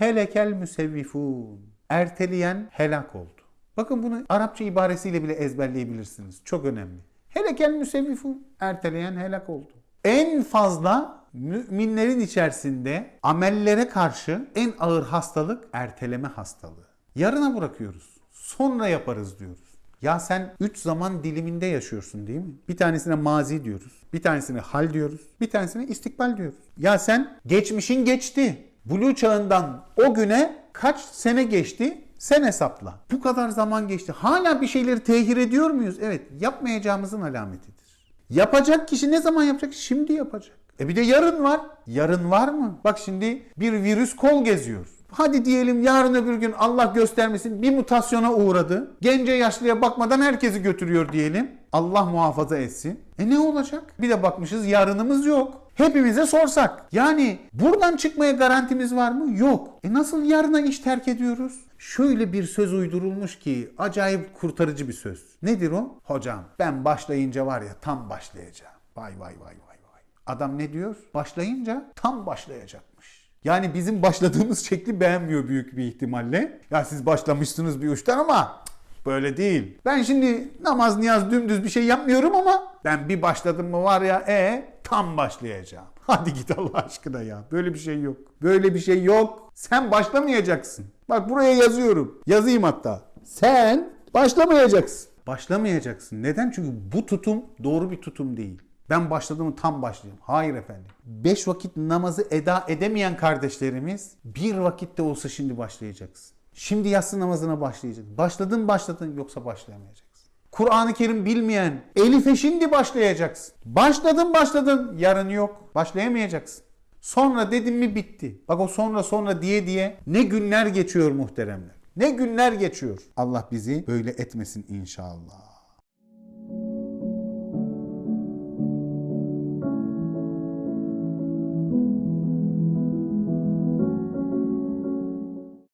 Helekel müsevvifun. Erteleyen helak oldu. Bakın bunu Arapça ibaresiyle bile ezberleyebilirsiniz. Çok önemli. Helekel müsevvifun. Erteleyen helak oldu. En fazla müminlerin içerisinde amellere karşı en ağır hastalık erteleme hastalığı. Yarına bırakıyoruz. Sonra yaparız diyoruz. Ya sen 3 zaman diliminde yaşıyorsun değil mi? Bir tanesine mazi diyoruz. Bir tanesine hal diyoruz. Bir tanesine istikbal diyoruz. Ya sen geçmişin geçti. Blue çağından o güne kaç sene geçti? Sen hesapla. Bu kadar zaman geçti. Hala bir şeyleri tehir ediyor muyuz? Evet. Yapmayacağımızın alametidir. Yapacak kişi ne zaman yapacak? Şimdi yapacak. E bir de yarın var. Yarın var mı? Bak şimdi bir virüs kol geziyor. Hadi diyelim yarın öbür gün Allah göstermesin bir mutasyona uğradı. Gence yaşlıya bakmadan herkesi götürüyor diyelim. Allah muhafaza etsin. E ne olacak? Bir de bakmışız yarınımız yok. Hepimize sorsak. Yani buradan çıkmaya garantimiz var mı? Yok. E nasıl yarına iş terk ediyoruz? Şöyle bir söz uydurulmuş ki acayip kurtarıcı bir söz. Nedir o? Hocam ben başlayınca var ya tam başlayacağım. Vay vay vay vay vay. Adam ne diyor? Başlayınca tam başlayacakmış. Yani bizim başladığımız şekli beğenmiyor büyük bir ihtimalle. Ya siz başlamışsınız bir uçtan ama böyle değil. Ben şimdi namaz niyaz dümdüz bir şey yapmıyorum ama ben bir başladım mı var ya e tam başlayacağım. Hadi git Allah aşkına ya. Böyle bir şey yok. Böyle bir şey yok. Sen başlamayacaksın. Bak buraya yazıyorum. Yazayım hatta. Sen başlamayacaksın. Başlamayacaksın. Neden? Çünkü bu tutum doğru bir tutum değil. Ben başladım tam başlayayım. Hayır efendim. Beş vakit namazı eda edemeyen kardeşlerimiz bir vakitte olsa şimdi başlayacaksın. Şimdi yatsı namazına başlayacaksın. Başladın başladın yoksa başlayamayacaksın. Kur'an-ı Kerim bilmeyen Elif'e şimdi başlayacaksın. Başladın başladın yarın yok. Başlayamayacaksın. Sonra dedim mi bitti. Bak o sonra sonra diye diye ne günler geçiyor muhteremler. Ne günler geçiyor. Allah bizi böyle etmesin inşallah.